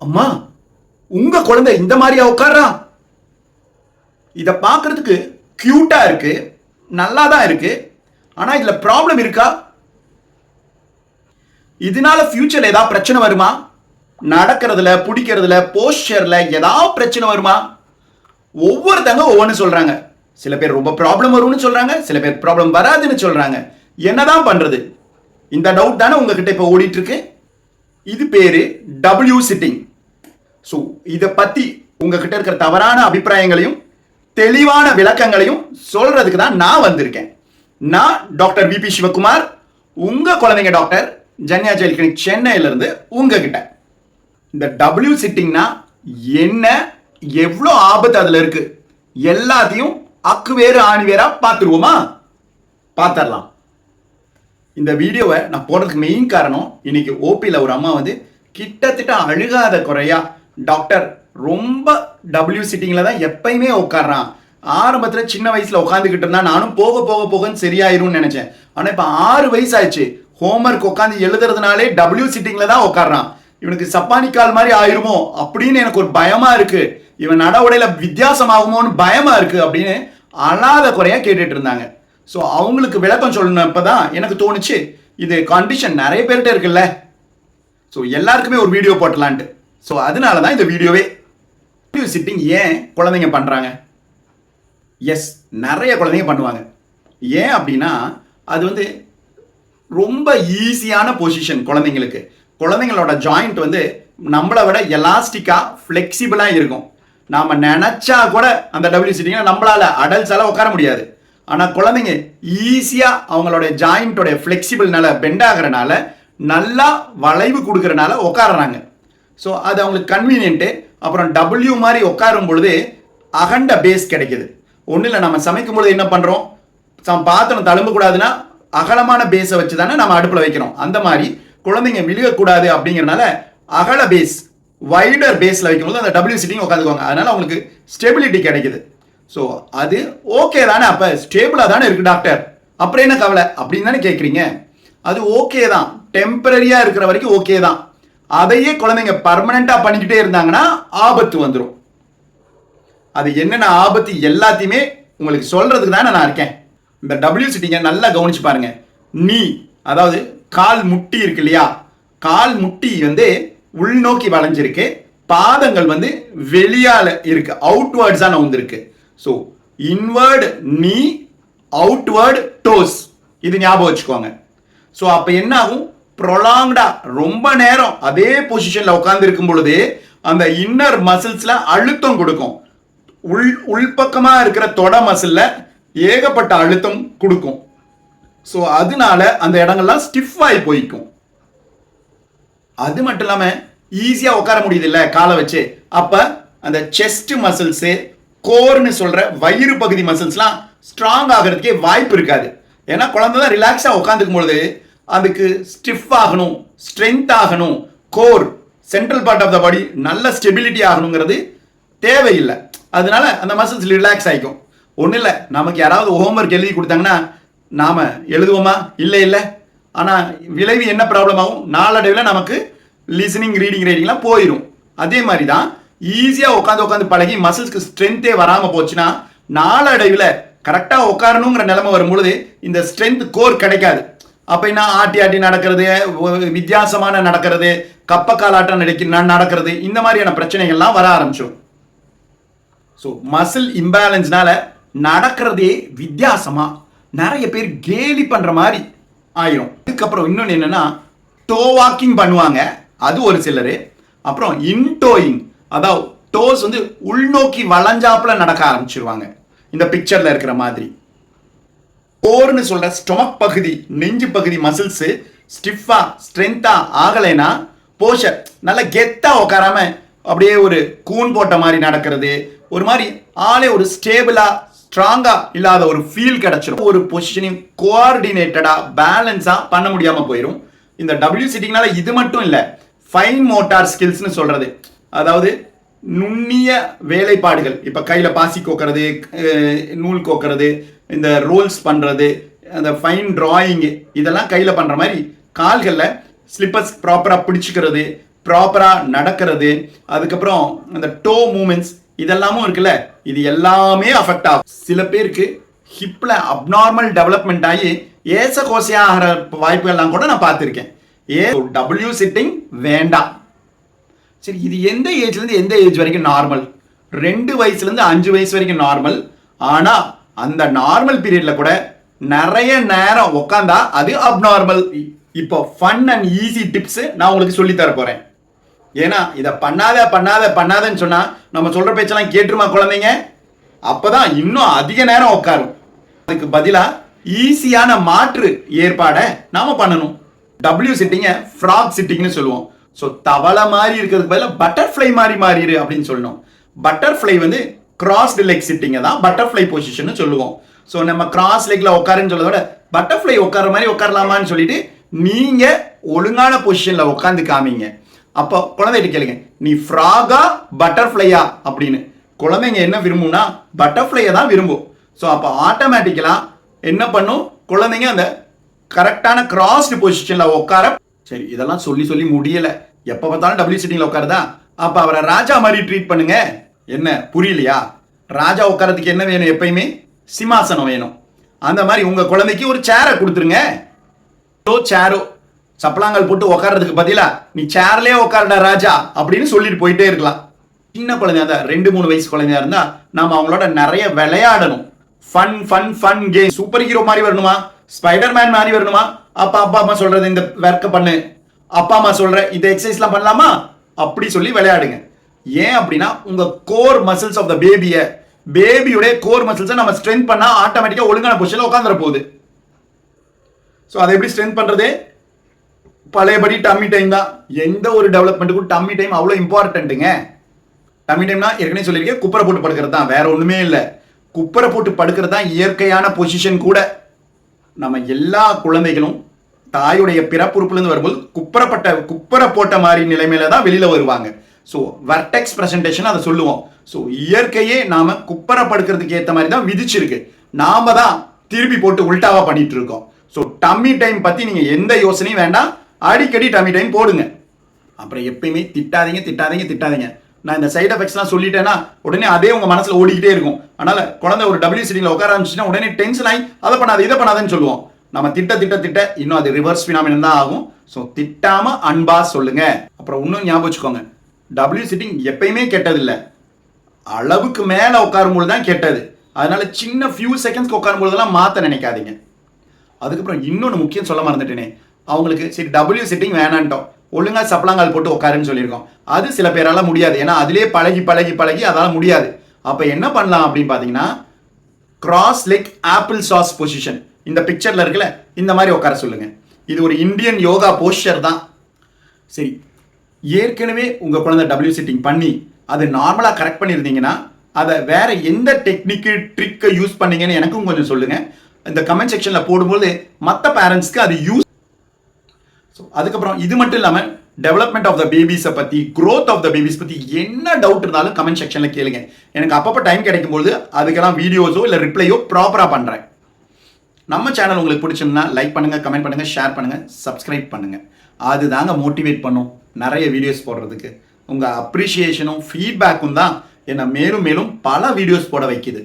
அம்மா உங்க குழந்தை இந்த மாதிரியா உட்கார்றான் இத பார்க்கிறதுக்கு கியூட்டா இருக்கு நல்லா தான் இருக்கு ஆனா இதுல ப்ராப்ளம் இருக்கா? இதனால ஃபியூச்சர்ல ஏதாவது பிரச்சனை வருமா? நடக்கிறதுல பிடிக்கிறதுல போஸ்டர்ல ஏதாவது பிரச்சனை வருமா? ஒவ்வொருத்தங்க ஒவ்வொன்று சொல்றாங்க. சில பேர் ரொம்ப ப்ராப்ளம் வரும்னு சொல்றாங்க சில பேர் ப்ராப்ளம் வராதுன்னு சொல்றாங்க. என்னதான் பண்றது? இந்த டவுட் தானே உங்ககிட்ட இப்போ ஓடிட்டு இருக்கு? இது பேரு டபிள்யூ சிட்டிங் ஸோ இதை பற்றி உங்ககிட்ட இருக்கிற தவறான அபிப்பிராயங்களையும் தெளிவான விளக்கங்களையும் சொல்றதுக்கு தான் நான் வந்திருக்கேன். நான் டாக்டர் விபி சிவகுமார் உங்க குழந்தைங்க டாக்டர் ஜன்யா ஜெயில் கிளினிக் சென்னையில இருந்து உங்ககிட்ட. இந்த டபிள்யூ சிட்டிங்னா என்ன எவ்வளோ ஆபத்து அதில் இருக்கு எல்லாத்தையும் அக்கு வேறு ஆணி வேறா பார்த்துருவோமா பார்த்துடலாம் இந்த வீடியோவை நான் போடுறதுக்கு மெயின் காரணம் இன்னைக்கு ஓபியில் ஒரு அம்மா வந்து கிட்டத்தட்ட அழுகாத குறையாக டாக்டர் ரொம்ப டபிள்யூ சிட்டிங்கில் தான் எப்பயுமே உட்காடுறான் ஆரம்பத்தில் சின்ன வயசில் உட்காந்துக்கிட்டு இருந்தா நானும் போக போக போகன்னு சரியாயிரும்னு நினைச்சேன். ஆனால் இப்போ ஆறு வயசு ஆயிடுச்சு ஹோம்ஒர்க் உட்காந்து எழுதுறதுனாலே டபிள்யூ சிட்டிங்கில் தான் உட்காடுறான் இவனுக்கு சப்பானி கால் மாதிரி ஆயிருமோ அப்படின்னு எனக்கு ஒரு பயமா இருக்கு. இவன் நட உடையில வித்தியாசமாகுமோன்னு பயமா இருக்கு அப்படின்னு அழாத குறையா கேட்டுட்டு இருந்தாங்க. ஸோ அவங்களுக்கு விளக்கம் சொல்லணும் தான் எனக்கு தோணுச்சு. இது கண்டிஷன் நிறைய பேர்கிட்ட இருக்குல்ல. ஸோ எல்லாருக்குமே ஒரு வீடியோ போட்டலான்ட்டு. ஸோ அதனால தான் இந்த வீடியோவே சிட்டிங் ஏன் குழந்தைங்க பண்ணுறாங்க எஸ் நிறைய குழந்தைங்க பண்ணுவாங்க. ஏன் அப்படின்னா அது வந்து ரொம்ப ஈஸியான பொசிஷன் குழந்தைங்களுக்கு. குழந்தைங்களோட ஜாயிண்ட் வந்து நம்மளை விட எலாஸ்டிக்காக ஃப்ளெக்சிபிளாக இருக்கும். நாம் நினச்சா கூட அந்த டபிள்யூ சிட்டிங்கில் நம்மளால் அடல்ட்ஸால உட்கார முடியாது. ஆனால் குழந்தைங்க ஈஸியாக அவங்களோட ஜாயிண்ட்டோட ஃப்ளெக்சிபிள்னால பெண்ட் ஆகிறனால நல்லா வளைவு கொடுக்கறனால உட்காடுறாங்க ஸோ அது அவங்களுக்கு கன்வீனியன்ட்டு அப்புறம் டபுள்யூ மாதிரி உட்காரும் பொழுது அகண்ட பேஸ் கிடைக்கிது. ஒன்றும் இல்லை நம்ம சமைக்கும் பொழுது என்ன பண்ணுறோம் பாத்திரம் தழும்பக்கூடாதுன்னா அகலமான பேஸை வச்சு தானே நம்ம அடுப்பில் வைக்கிறோம். அந்த மாதிரி குழந்தைங்க விழுகக்கூடாது அப்படிங்கிறனால அகல பேஸ் வைடர் பேஸில் வைக்கும்போது அந்த டபுள்யூ சிட்டிங் உட்காந்துக்குவாங்க. அதனால அவங்களுக்கு ஸ்டெபிலிட்டி கிடைக்குது. ஸோ அது ஓகே தானே. அப்போ ஸ்டேபிளாக தானே இருக்குது டாக்டர் அப்புறம் என்ன கவலை? அப்படின்னு தானே கேட்குறீங்க அது ஓகே தான். டெம்பரரியாக இருக்கிற வரைக்கும் ஓகே தான். அதையே குழந்தைங்க பர்மனெண்ட்டாக பண்ணிக்கிட்டே இருந்தாங்கன்னா ஆபத்து வந்துடும் அது என்னென்ன ஆபத்து எல்லாத்தையுமே உங்களுக்கு சொல்கிறதுக்கு தானே நான் இருக்கேன். இந்த டபிள்யூ சிட்டிங்க நல்லா கவனிச்சு பாருங்க. நீ அதாவது கால் முட்டி இருக்கு இல்லையா? கால் முட்டி வந்து உள்நோக்கி வளைஞ்சிருக்கு. பாதங்கள் வந்து வெளியால் இருக்கு. அவுட்வேர்ட்ஸா நவுந்திருக்கு. So inward knee outward toes இது ஞாபகம் வச்சுக்கோங்க. ஸோ அப்போ என்ன ஆகும் ப்ரொலாங்டா ரொம்ப நேரம் அதே பொசிஷனில் உட்காந்துருக்கும் பொழுது அந்த இன்னர் மசில்ஸில் அழுத்தம் கொடுக்கும். உள் உள்பக்கமாக இருக்கிற தொட மசில்ல ஏகப்பட்ட அழுத்தம் கொடுக்கும். ஸோ அதனால அந்த இடங்கள்லாம் ஸ்டிஃப் ஆகி போய்க்கும். அது மட்டும் இல்லாமல் ஈஸியாக உட்கார முடியுதுல்ல காலை வச்சு. அப்போ அந்த செஸ்ட் மசில்ஸு கோர்னு சொல்கிற வயிறு பகுதி மசில்ஸ்லாம் ஸ்ட்ராங் ஆகிறதுக்கே வாய்ப்பு இருக்காது. ஏன்னா குழந்தை தான் ரிலாக்ஸாக உட்காந்துக்கும் பொழுது அதுக்கு ஸ்டிஃப் ஆகணும் ஸ்ட்ரென்த் ஆகணும் core central part of the body நல்ல ஸ்டெபிலிட்டி ஆகணுங்கிறது தேவையில்லை. அதனால அந்த மசில்ஸ் ரிலாக்ஸ் ஆகிக்கும் ஒன்றும் இல்லை நமக்கு யாராவது ஹோம்ஒர்க் எழுதி கொடுத்தாங்கன்னா நாம் எழுதுவோமா? இல்லை இல்லை. ஆனால் விளைவு என்ன ப்ராப்ளம் ஆகும்? நாளடைவில் நமக்கு லிசனிங் ரீடிங் ரைட்டிங்லாம் போயிடும் அதே மாதிரி தான் ஈஸியாக உட்காந்து உட்காந்து பழகி மசில்ஸ்க்கு ஸ்ட்ரென்த்தே வராமல் போச்சுன்னா நாளடைவில் கரெக்டாக உட்காரணுங்கிற நிலைமை வரும்பொழுது இந்த ஸ்ட்ரென்த் கோர் கிடைக்காது. அப்போ என்ன ஆட்டி ஆட்டி நடக்கிறது? வித்தியாசமான நடக்கிறது. கப்பக்காலாட்டம் நடிக்க நடக்கிறது. இந்த மாதிரியான பிரச்சனைகள்லாம் வர ஆரம்பிச்சோம் ஸோ மசில் இம்பேலன்ஸ்னால நடக்கிறதே வித்தியாசமா நிறைய பேர் கேலி பண்ற மாதிரி ஆயிரும். இதுக்கப்புறம் இன்னொன்று என்னன்னா டோ வாக்கிங் பண்ணுவாங்க. அது ஒரு சிலர். அப்புறம் இன்டோயிங் அதாவது டோஸ் வந்து உள்நோக்கி வளைஞ்சாப்புல நடக்க ஆரம்பிச்சிருவாங்க. இந்த பிக்சர்ல இருக்கிற மாதிரி. கோர்னு சொல்ற ஸ்டொமக் பகுதி நெஞ்சு பகுதி மசில்ஸ் ஸ்டிஃபா ஸ்ட்ரென்த்தாக ஆகலைன்னா போஷர் நல்ல கெத்தா உட்காராம அப்படியே ஒரு கூன் போட்ட மாதிரி நடக்கிறது. ஒரு மாதிரி ஆளே ஒரு ஸ்டேபிளா ஸ்ட்ராங்கா இல்லாத ஒரு ஃபீல் கிடைச்சிரும். ஒரு பொசிஷனையும் கோஆர்டினேட்டடா பேலன்ஸா பண்ண முடியாம போயிடும் இந்த டபிள்யூ சிட்டிங்னால இது மட்டும் இல்ல ஃபைன் மோட்டார் ஸ்கில்ஸ்னு சொல்றது. அதாவது நுண்ணிய வேலைப்பாடுகள். இப்ப கையில பாசி கோக்கிறது நூல் கோக்கிறது இந்த ரோல்ஸ் பண்ணுறது அந்த ஃபைன் ட்ராயிங்கு இதெல்லாம் கையில் பண்ணுற மாதிரி கால்களில் ஸ்லிப்பர்ஸ் ப்ராப்பராக பிடிச்சிக்கிறது ப்ராப்பராக நடக்கிறது அதுக்கப்புறம் அந்த டோ மூமெண்ட்ஸ் இதெல்லாமும் இருக்குல்ல இது எல்லாமே அஃபெக்ட் ஆகும். சில பேருக்கு ஹிப்பில் அப்நார்மல் டெவலப்மெண்ட் ஆகி ஏச கோசையா ஆகிற வாய்ப்புகள்லாம் கூட நான் பார்த்துருக்கேன். ஏ டபிள்யூ சிட்டிங் வேண்டாம் சரி இது எந்த ஏஜ்லேருந்து எந்த ஏஜ் வரைக்கும் நார்மல் ரெண்டு வயசுலேருந்து அஞ்சு வயசு வரைக்கும் நார்மல் ஆனால் அந்த நார்மல் பீரியடில் கூட நிறைய நேரம் உட்காந்தா அது அப்நார்மல் இப்போ ஃபன் அண்ட் ஈஸி டிப்ஸ் நான் உங்களுக்கு சொல்லித்தர தர போகிறேன் ஏன்னா இதை பண்ணாத பண்ணாத பண்ணாதன்னு சொன்னா நம்ம சொல்ற பேச்செல்லாம் கேட்டுருமா குழந்தைங்க? அப்பதான் இன்னும் அதிக நேரம் உட்காரும் அதுக்கு பதிலாக ஈஸியான மாற்று ஏற்பாடை நாம பண்ணணும். டபிள்யூ சிட்டிங்க ஃப்ராக் சிட்டிங்னு சொல்லுவோம். ஸோ தவளை மாதிரி இருக்கிறதுக்கு பதிலாக பட்டர்ஃப்ளை மாதிரி மாறிடு அப்படின்னு சொல்லணும். பட்டர்ஃப்ளை வந்து கிராஸ்டு லெக் சிட்டிங்கை தான் பட்டர்ஃப்ளை பொசிஷன் சொல்லுவோம். ஸோ நம்ம கிராஸ் லெக்ல உட்காருன்னு சொல்றத பட்டர்ஃப்ளை உட்கார மாதிரி உட்காரலாமான்னு சொல்லிட்டு நீங்க ஒழுங்கான பொசிஷன்ல உட்காந்து காமிங்க. அப்போ குழந்தைகிட்ட கேளுங்க நீ ஃப்ராகா பட்டர்ஃப்ளையா அப்படின்னு. குழந்தைங்க என்ன விரும்பும்னா பட்டர்ஃப்ளையை தான் விரும்பும். ஸோ அப்போ ஆட்டோமேட்டிக்கலாக என்ன பண்ணும்? குழந்தைங்க அந்த கரெக்டான கிராஸ்டு பொசிஷனில் உட்கார சரி இதெல்லாம் சொல்லி சொல்லி முடியலை. எப்போ பார்த்தாலும் டபிள்யூ சிட்டிங்கில் உட்காருதா? அப்போ அவரை ராஜா மாதிரி ட்ரீட் பண்ணுங்க. என்ன புரியலையா? ராஜா உட்காரத்துக்கு என்ன வேணும் எப்பயுமே? சிம்மாசனம் வேணும். அந்த மாதிரி உங்கள் குழந்தைக்கு ஒரு சேரை கொடுத்துருங்க. டோ சேரோ சப்பலாங்கல் போட்டு உட்காரதுக்கு பதிலா நீ சேர்லேயே உட்காரடா ராஜா அப்படின்னு சொல்லிட்டு போயிட்டே இருக்கலாம். சின்ன குழந்தையா இருந்தா ரெண்டு மூணு வயசு குழந்தையா இருந்தால் நாம் அவங்களோட நிறைய விளையாடணும். Fun fun fun game super hero மாதிரி வரணுமா? ஸ்பைடர் மேன் மாதிரி வரணுமா? அப்பா அப்பா அம்மா சொல்கிறது இந்த ஒர்க்கை பண்ணு. அப்பா அம்மா சொல்கிற இந்த எக்ஸசைஸ்லாம் பண்ணலாமா? அப்படி சொல்லி விளையாடுங்க. ஏன் அப்படின்னா உங்க கோர் மசில்ஸ் ஆஃப் த பேபியை பேபியுடைய கோர் மசில்ஸை நம்ம ஸ்ட்ரென்த் பண்ணா ஆட்டோமேட்டிக்கா ஒழுங்கான பொசிஷன்ல உட்காந்துற போகுது. ஸோ அதை எப்படி ஸ்ட்ரென்த் பண்றது? பழையபடி டம்மி டைம் தான். எந்த ஒரு டெவலப்மெண்ட்டுக்கும் டம்மி டைம் அவ்வளோ இம்பார்ட்டண்ட்டுங்க டம்மி டைம்னா ஏற்கனவே சொல்லியிருக்கேன் குப்பரை போட்டு படுக்கிறது தான். வேற ஒன்றுமே இல்லை. குப்பரை போட்டு படுக்கிறது தான் இயற்கையான பொசிஷன் கூட. நம்ம எல்லா குழந்தைகளும் தாயுடைய பிறப்புறுப்புலேருந்து வரும்போது குப்பரப்பட்ட குப்பரை போட்ட மாதிரி நிலைமையில தான் வெளியில் வருவாங்க. ஸோ வர்டெக்ஸ் ப்ரெசன்டேஷன் அதை சொல்லுவோம். ஸோ இயற்கையே நாம் குப்பரை படுக்கிறதுக்கு ஏற்ற மாதிரி தான் விதிச்சிருக்கு நாம தான் திருப்பி போட்டு உல்டாவாக பண்ணிட்டு இருக்கோம் ஸோ டம்மி டைம் பற்றி நீங்கள் எந்த யோசனையும் வேண்டாம். அடிக்கடி டம்மி டைம் போடுங்க. அப்புறம் எப்பயுமே திட்டாதீங்க திட்டாதீங்க திட்டாதீங்க. நான் இந்த சைட் எஃபெக்ட்ஸ்லாம் சொல்லிட்டேன்னா உடனே அதே உங்கள் மனசில் ஓடிக்கிட்டே இருக்கும். அதனால் குழந்தை ஒரு டபிள்யூ சிட்டியில் உட்கார ஆரம்பிச்சுன்னா உடனே டென்ஷன் ஆகி அதை பண்ணாத இதை பண்ணாதன்னு சொல்லுவோம். நம்ம திட்ட திட்ட திட்ட இன்னும் அது ரிவர்ஸ் ஃபினாமினன் தான் ஆகும். ஸோ திட்டாமல் அன்பா சொல்லுங்க. அப்புறம் இன்னும் ஞாபகம் வச்சுக்கோங்க. டபிள்யூ சிட்டிங் எப்பயுமே கெட்டதில்லை. அளவுக்கு மேலே உட்காரும்போது தான் கெட்டது. அதனால சின்ன ஃபியூ செகண்ட்ஸ்க்கு உட்காரும்போதெல்லாம் மாற்ற நினைக்காதீங்க. அதுக்கப்புறம் இன்னொன்று முக்கியம் சொல்ல மறந்துட்டேனே. அவங்களுக்கு சரி டபிள்யூ சிட்டிங் வேணான்ட்டோம். ஒழுங்கா சப்பலாங்கால் போட்டு உட்காருன்னு சொல்லியிருக்கோம். அது சில பேரால முடியாது. ஏன்னா அதிலே பழகி பழகி பழகி அதால் முடியாது. அப்போ என்ன பண்ணலாம் அப்படின்னு பார்த்தீங்கன்னா cross leg apple sauce position இந்த பிக்சரில் இருக்குல்ல இந்த மாதிரி உட்கார சொல்லுங்கள் இது ஒரு இந்தியன் யோகா போஸ்டர் தான். சரி ஏற்கனவே உங்கள் குழந்தை டபிள்யூ சிட்டிங் பண்ணி அது நார்மலாக கரெக்ட் பண்ணியிருந்தீங்கன்னா அதை வேற எந்த டெக்னிக்கு ட்ரிக்கை யூஸ் பண்ணீங்கன்னு எனக்கும் கொஞ்சம் சொல்லுங்கள் இந்த கமெண்ட் செக்ஷனில் போடும்போது மற்ற பேரண்ட்ஸ்க்கு அது யூஸ் ஸோ அதுக்கப்புறம் இது மட்டும் இல்லாமல் டெவலப்மெண்ட் ஆஃப் த பேபிஸை பற்றி க்ரோத் ஆஃப் த பேபிஸ் பற்றி என்ன டவுட் இருந்தாலும் கமெண்ட் செக்ஷனில் கேளுங்க. எனக்கு அப்பப்போ டைம் கிடைக்கும்போது அதுக்கெல்லாம் வீடியோஸோ இல்லை ரிப்ளையோ ப்ராப்பராக பண்ணுறேன் நம்ம சேனல் உங்களுக்கு பிடிச்சிருந்தா லைக் பண்ணுங்கள் கமெண்ட் பண்ணுங்கள் ஷேர் பண்ணுங்கள் சப்ஸ்கிரைப் பண்ணுங்கள் அதுதாங்க மோட்டிவேட் பண்ணும். நிறைய வீடியோஸ் போடுறதுக்கு. உங்கள் அப்ரிஷியேஷனும் ஃபீட்பேக்கும் தான் என்னை மேலும் மேலும் பல வீடியோஸ் போட வைக்குது.